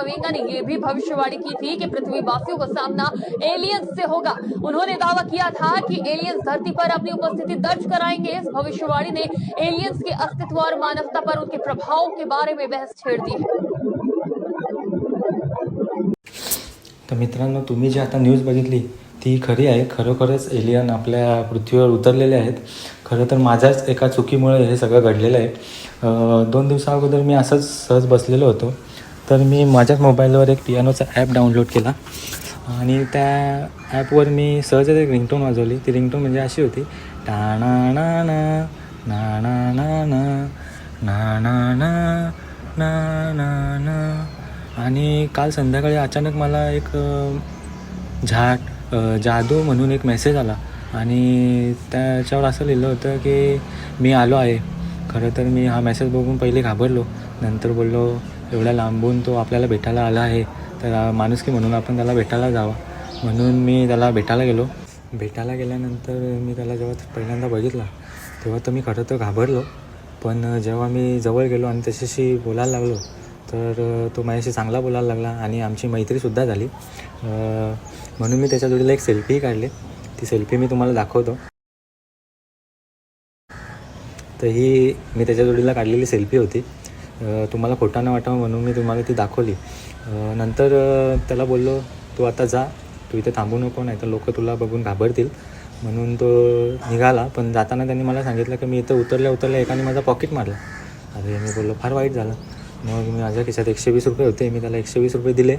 मवेंगा ने यह भी भविष्यवाणी की थी कि पृथ्वीवासियों का सामना एलियंस से होगा। उन्होंने दावा किया था कि एलियंस धरती पर अपनी उपस्थिति दर्ज कराएंगे। इस भविष्यवाणी ने एलियंस के अस्तित्व और मानवता पर उनके प्रभाव के बारे में बहस छेड़ दी। है तर मित्रांनो तुम्ही जी आता न्यूज बघितली ती खरी आहे. खरोखरच एलियन आपल्या पृथ्वीवर उतरलेले आहेत. खरं तर माझ्याच एका चुकीमुळे हे सगळं घडलेलं आहे. दोन दिवसा अगोदर मी असंच सहज बसलेलो होतो. तर मी माझ्याच मोबाईलवर एक पियानोचा ॲप डाउनलोड केला. आणि त्या ॲपवर मी सहजच एक रिंगटोन वाजवली. ती रिंगटोन म्हणजे अशी होती. टाणा ना ना ना ना ना ना ना ना ना ना ना आणि काल संध्याकाळी अचानक मला एक झाट जादू म्हणून एक मेसेज आला. आणि त्याच्यावर असं लिहिलं होतं की मी आलो आहे. खरं तर मी हा मेसेज बघून पहिले घाबरलो. नंतर बोललो एवढ्या लांबून तो आपल्याला भेटायला आला आहे. तर माणुसकी म्हणून आपण त्याला भेटायला जावं. म्हणून मी त्याला भेटायला गेलो. भेटायला गेल्यानंतर मी त्याला जेव्हा पहिल्यांदा बघितला तेव्हा तर मी खरं तर घाबरलो. पण जेव्हा मी जवळ गेलो आणि त्याच्याशी बोलायला लागलो तर तो माझ्याशी चांगला बोलायला लागला आणि आमची मैत्रीसुद्धा झाली. म्हणून मी त्याच्या जोडीला एक सेल्फी काढली. ती सेल्फी मी तुम्हाला दाखवतो. तर ही मी त्याच्या जोडीला काढलेली सेल्फी होती. तुम्हाला खोटा न वाटावं म्हणून मी तुम्हाला ती दाखवली. नंतर त्याला बोललो तू आता जा तू इथे थांबू नको नाही तर लोक तुला बघून घाबरतील. म्हणून तो निघाला पण जाताना त्यांनी मला सांगितलं की मी इथं उतरल्या उतरल्या एकाने माझा पॉकेट मारला. अरे मी बोललो फार वाईट झालं. मग मी माझ्या खिशात एकशे वीस रुपये होते मी त्याला एकशे वीस रुपये दिले.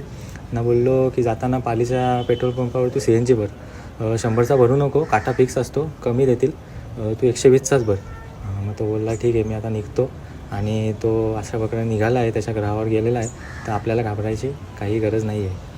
ना बोललो की जाताना पालीच्या पेट्रोल पंपावर तू सी एन जी भर. शंभरचा भरू नको काटा फिक्स असतो कमी देतील. तू एकशे वीसचाच भर मग तो बोलला ठीक आहे मी आता निघतो. आणि तो अशा प्रकारे निघाला आहे त्याच्या ग्रहावर गेलेला आहे. तर आपल्याला घाबरायची काही गरज नाही आहे